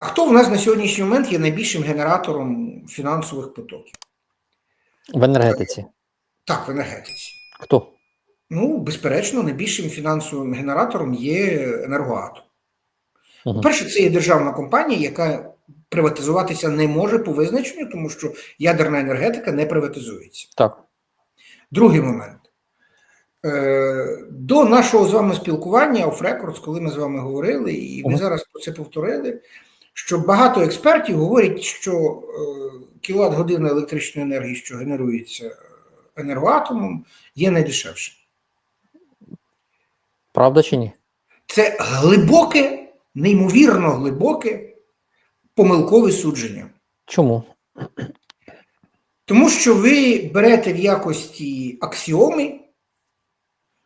А хто в нас на сьогоднішній момент є найбільшим генератором фінансових потоків? В енергетиці. Так, в енергетиці. Хто? Ну, безперечно, найбільшим фінансовим генератором є енергоатом. Мгм. По-перше, це є державна компанія, яка приватизуватися не може по визначенню, тому що ядерна енергетика не приватизується. Так. Другий момент. Е, До нашого з вами спілкування records, коли ми з вами говорили, і Мгм. зараз про це повторили, що багато експертів говорять, що кіловат година електричної енергії, що генерується енергоатомом, є найдешевшим. Правда чи ні? Це глибоке, неймовірно глибоке помилкове судження. Чому? Тому що ви берете в якості аксіоми,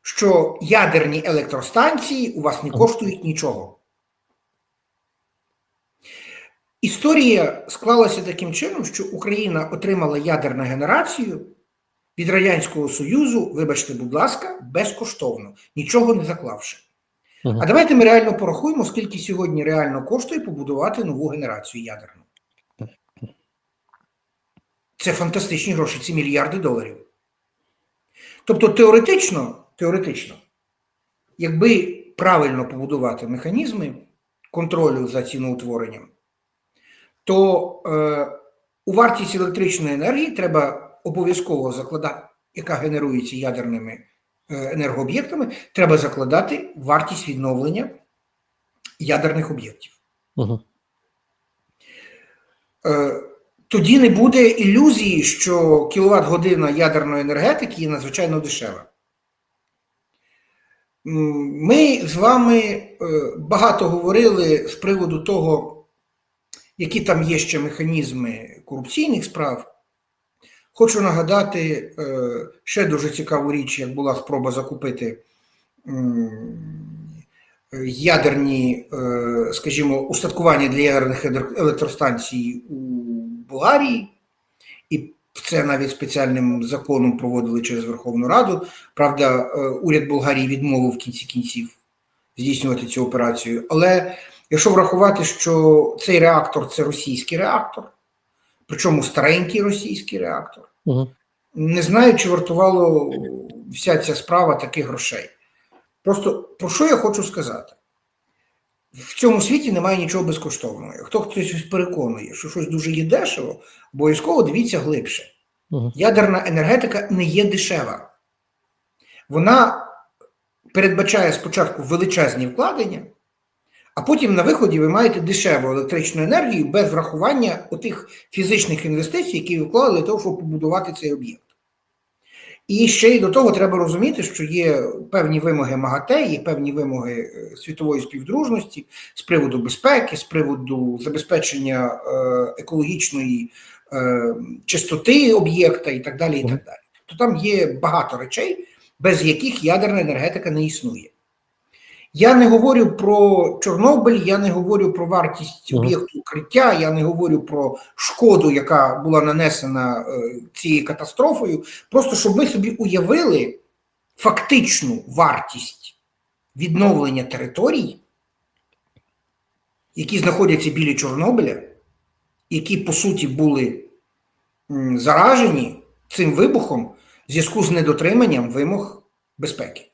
що ядерні електростанції у вас не коштують нічого. Історія склалася таким чином, що Україна отримала ядерну генерацію від Радянського Союзу, вибачте, будь ласка, безкоштовно, нічого не заклавши. Мгм. А давайте ми реально порахуємо, скільки сьогодні реально коштує побудувати нову генерацію ядерну. Це фантастичні гроші, це мільярди доларів. Тобто теоретично, теоретично, якби правильно побудувати механізми контролю за ціноутворенням, то е, у вартість електричної енергії треба обов'язково закладати, яка генерується ядерними е, енергооб'єктами, треба закладати вартість відновлення ядерних об'єктів. Угу. Е, Тоді не буде ілюзії, що кіловат година ядерної енергетики є надзвичайно дешева. Ми з вами е, багато говорили з приводу того, які там є ще механізми корупційних справ. Хочу нагадати е, ще дуже цікаву річ, як була спроба закупити ядерні, е, скажімо, устаткування для ядерних електростанцій у Болгарії, і це навіть спеціальним законом проводили через Верховну Раду. Правда, е, уряд Болгарії відмовив в кінці кінців здійснювати цю операцію. Але якщо врахувати, що цей реактор це російський реактор, причому старенький російський реактор, Угу. не знаю, чи вартувало вся ця справа таких грошей. Просто про що я хочу сказати? В цьому світі немає нічого безкоштовного. Хто хтось переконує, що щось дуже є дешево, обов'язково дивіться глибше. Угу. Ядерна енергетика не є дешева. Вона передбачає спочатку величезні вкладення, а потім на виході ви маєте дешеву електричну енергію без врахування отих фізичних інвестицій, які ви вклали для того, щоб побудувати цей об'єкт. І ще й до того треба розуміти, що є певні вимоги МАГАТЕ, є певні вимоги е, світової співдружності з приводу безпеки, з приводу забезпечення е, екологічної е, чистоти об'єкта і так далі. і так далі. Тобто там є багато речей, без яких ядерна енергетика не існує. Я не говорю про Чорнобиль, я не говорю про вартість об'єкту укриття, я не говорю про шкоду, яка була нанесена е, цією катастрофою. Просто щоб ми собі уявили фактичну вартість відновлення територій, які знаходяться біля Чорнобиля, які по суті були заражені цим вибухом в зв'язку з недотриманням вимог безпеки.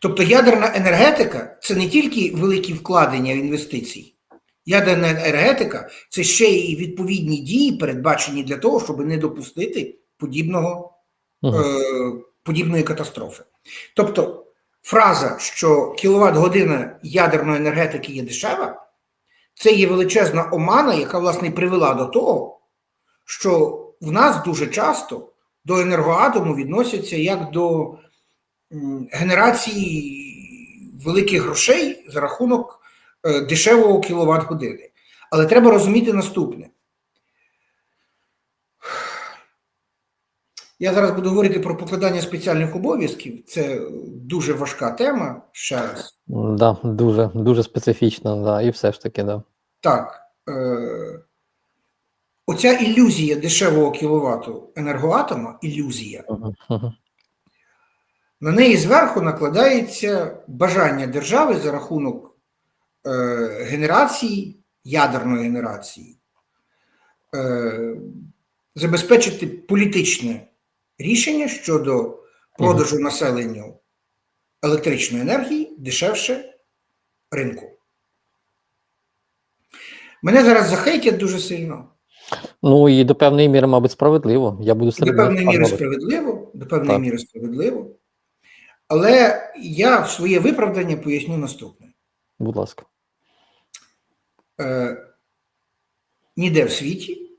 Тобто ядерна енергетика це не тільки великі вкладення інвестицій. Ядерна енергетика це ще й відповідні дії, передбачені для того, щоб не допустити подібного, Угу. е, подібної катастрофи. Тобто фраза, що кіловат година ядерної енергетики є дешева, це є величезна омана, яка власне привела до того, що в нас дуже часто до енергоатому відносяться як до генерації великих грошей за рахунок е, дешевого кіловат години. Але треба розуміти наступне. Я зараз буду говорити про покладання спеціальних обов'язків. Це дуже важка тема. Ще раз. Да, дуже, дуже специфічно, да, і все ж таки, да. Так. Е, оця ілюзія дешевого кіловату енергоатома, ілюзія, Угу. Угу. На неї зверху накладається бажання держави за рахунок е, генерації ядерної генерації, е, забезпечити політичне рішення щодо продажу населенню електричної енергії дешевше ринку. Мене зараз захейтять дуже сильно. Ну і до певної міри, мабуть, справедливо. Я буду До серед них, певної міри справедливо, до певної Так. міри справедливо. Але я в своє виправдання поясню наступне. Будь ласка. Е, ніде в світі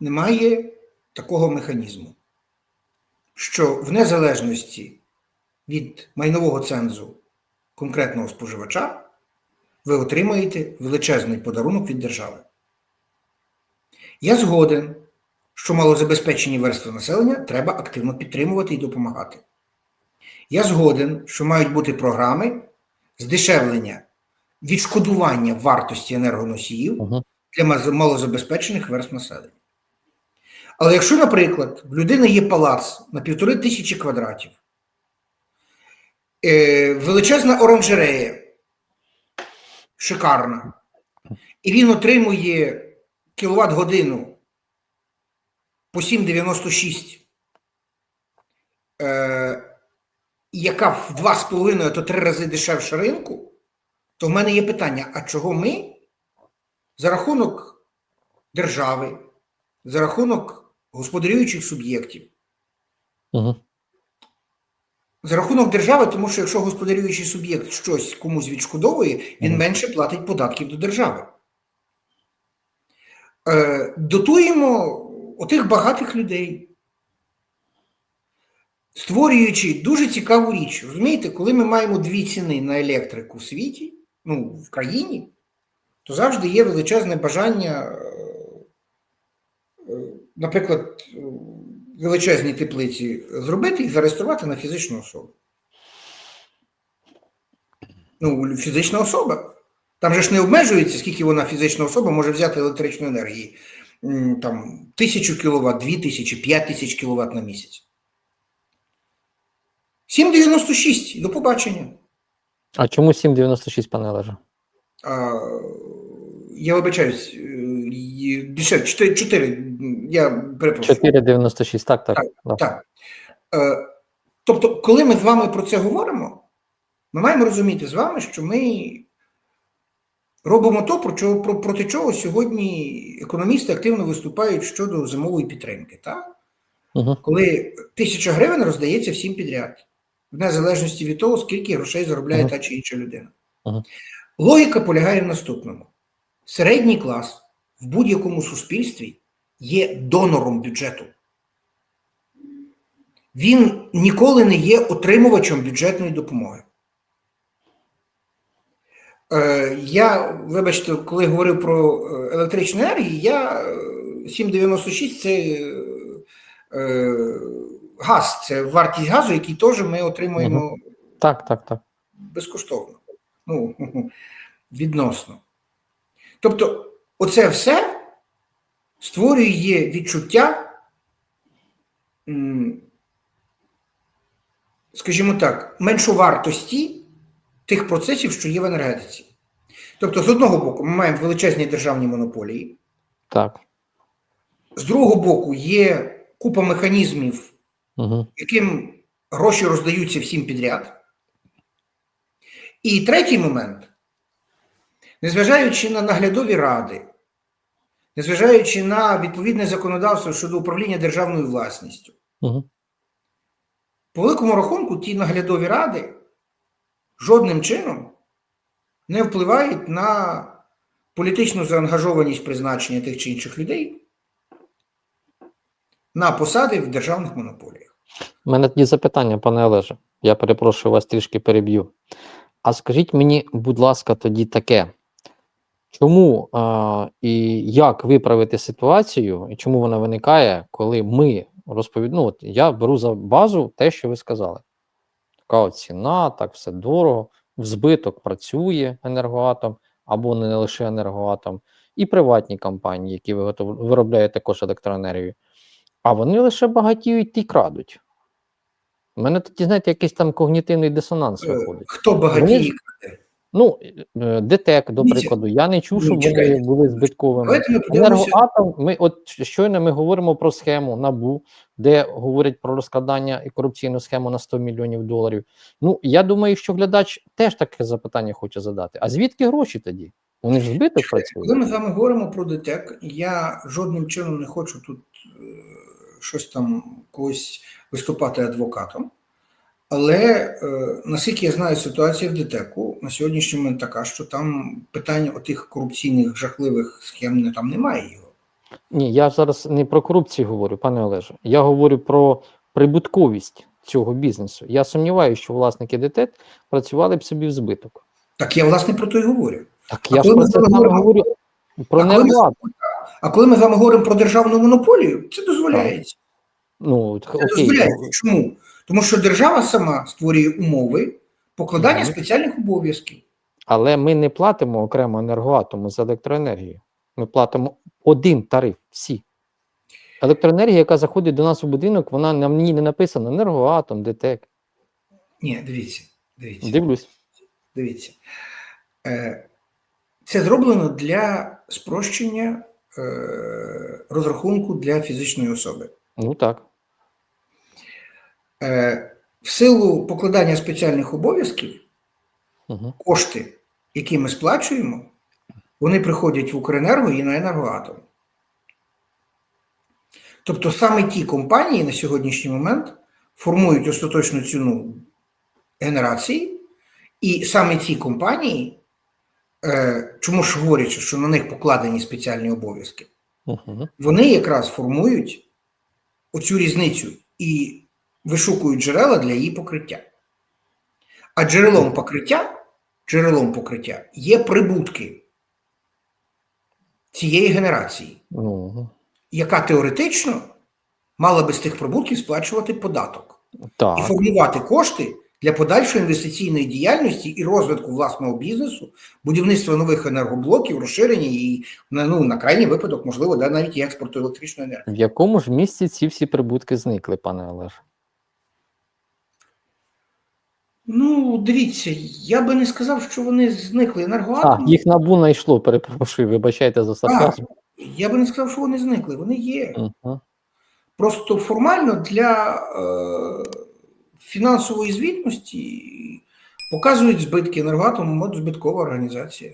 немає такого механізму, що в незалежності від майнового цензу конкретного споживача ви отримаєте величезний подарунок від держави. Я згоден, що малозабезпечені верстви населення треба активно підтримувати і допомагати. Я згоден, що мають бути програми здешевлення відшкодування вартості енергоносіїв Угу. для малозабезпечених верств населення. Але якщо, наприклад, в людини є палац на півтори тисячі квадратів, е, величезна оранжерея, шикарна, і він отримує кіловат годину по 7,96, е, яка в 2,5 то 3 рази дешевше ринку, то в мене є питання: а чого ми за рахунок держави, за рахунок господарюючих суб'єктів, Угу. за рахунок держави, тому що якщо господарюючий суб'єкт щось комусь відшкодовує, він менше платить податків до держави. Е, дотуємо отих багатих людей, створюючи дуже цікаву річ. Розумієте, коли ми маємо дві ціни на електрику в світі, ну, в країні, то завжди є величезне бажання, е, е, наприклад, величезні теплиці зробити і зареєструвати на фізичну особу. Ну, фізична особа. Там же ж не обмежується, скільки вона фізична особа може взяти електричної енергії. Там тисячу кВт, дві тисячі, п'ять тисяч кВт на місяць. 7,96. До побачення. А чому 7,96, пане Олеже? А, я вибачаюсь, е, 4, 4 я перепрошую. 4,96, так, так. да. Так. Е, тобто, коли ми з вами про це говоримо, ми маємо розуміти з вами, що ми робимо то, про чого, про, проти чого сьогодні економісти активно виступають щодо зимової підтримки. Так? Угу. Коли тисяча гривень роздається всім підряд, в незалежності від того, скільки грошей заробляє та чи інша людина. Логіка полягає в наступному: середній клас в будь-якому суспільстві є донором бюджету. Він ніколи не є отримувачем бюджетної допомоги. Е, я, вибачте, коли говорив про е, електричну енергію, я е, 7,96 це е, е, газ, це вартість газу, який теж ми отримуємо Так, так, так. безкоштовно. Ну, відносно. Тобто, оце все створює відчуття, скажімо так, меншовартості тих процесів, що є в енергетиці. Тобто, з одного боку, ми маємо величезні державні монополії, Так. з другого боку, є купа механізмів, Угу. яким гроші роздаються всім підряд. І третій момент, незважаючи на наглядові ради, незважаючи на відповідне законодавство щодо управління державною власністю, Угу. по великому рахунку, ті наглядові ради жодним чином не впливають на політичну заангажованість призначення тих чи інших людей на посади в державних монополіях. У мене тоді запитання, пане Олеже. Я перепрошую вас трішки переб'ю. А скажіть мені, будь ласка, тоді таке. Чому а, і як виправити ситуацію, і чому вона виникає, коли ми розповідаємо? Ну, от я беру за базу те, що ви сказали. Така ціна, так все дорого, в збиток працює енергоатом, або не лише енергоатом, і приватні компанії, які виробляють також електроенергію. А вони лише багатіють і крадуть. У мене тоді, знаєте, якийсь там когнітивний дисонанс Е, виходить. Хто багатіє краде? Ну, е, ДТЕК, до прикладу, я не чув, щоб вони були збитковими. Енергоатом, ми от щойно ми говоримо про схему НАБУ, де говорять про розкладання і корупційну схему на 100 мільйонів доларів. Ну, я думаю, що глядач теж таке запитання хоче задати. А звідки гроші тоді? Вони ж збиток Коли працюють. ми з вами говоримо про ДТЕК, я жодним чином не хочу тут е, щось там когось виступати адвокатом. Але е, наскільки я знаю, ситуація в ДТЕКу на сьогоднішній момент така, що там питання отих корупційних жахливих схем не там немає його. Ні, я зараз не про корупцію говорю, пане Олеже. Я говорю про прибутковість цього бізнесу. Я сумніваюся, що власники ДТЕК працювали б собі в збиток. Так я власне про то й говорю. Так А я ж про це говорю про А коли ми- енергоатом. А коли ми з вами говоримо про державну монополію, це дозволяється. Ну, Це окей, дозволяється. Чому? Тому що держава сама створює умови покладання Мгм. спеціальних обов'язків. але ми не платимо окремо енергоатому за електроенергію. Ми платимо один тариф, всі. Електроенергія, яка заходить до нас у будинок, вона на мені не написана енергоатом, ДТЕК. Ні, дивіться, дивіться. Дивлюсь. Дивіться. Е, Це зроблено для спрощення розрахунку для фізичної особи. Ну так. Е, В силу покладання спеціальних обов'язків Угу. кошти, які ми сплачуємо, вони приходять в Укренерго і на енергоатом. Тобто саме ті компанії на сьогоднішній момент формують остаточну ціну генерації, і саме ці компанії, е, чому ж говорять, що на них покладені спеціальні обов'язки, Угу. вони якраз формують оцю різницю і вишукують джерела для її покриття. А джерелом покриття, джерелом покриття є прибутки цієї генерації, Ну, яка теоретично мала би з тих прибутків сплачувати податок і формувати кошти для подальшої інвестиційної діяльності і розвитку власного бізнесу, будівництва нових енергоблоків, розширення і на, ну, на крайній випадок, можливо, да, навіть і експорту електричної енергії. В якому ж місці ці всі прибутки зникли, пане Олеже? Ну, дивіться, я би не сказав, що вони зникли А, енергоатом. їх набу знайшло, перепрошую, вибачайте за сарказм. Я би не сказав, що вони зникли. Вони є. Угу. Просто формально для е, фінансової звітності показують збитки енергоатом, от збиткова організація.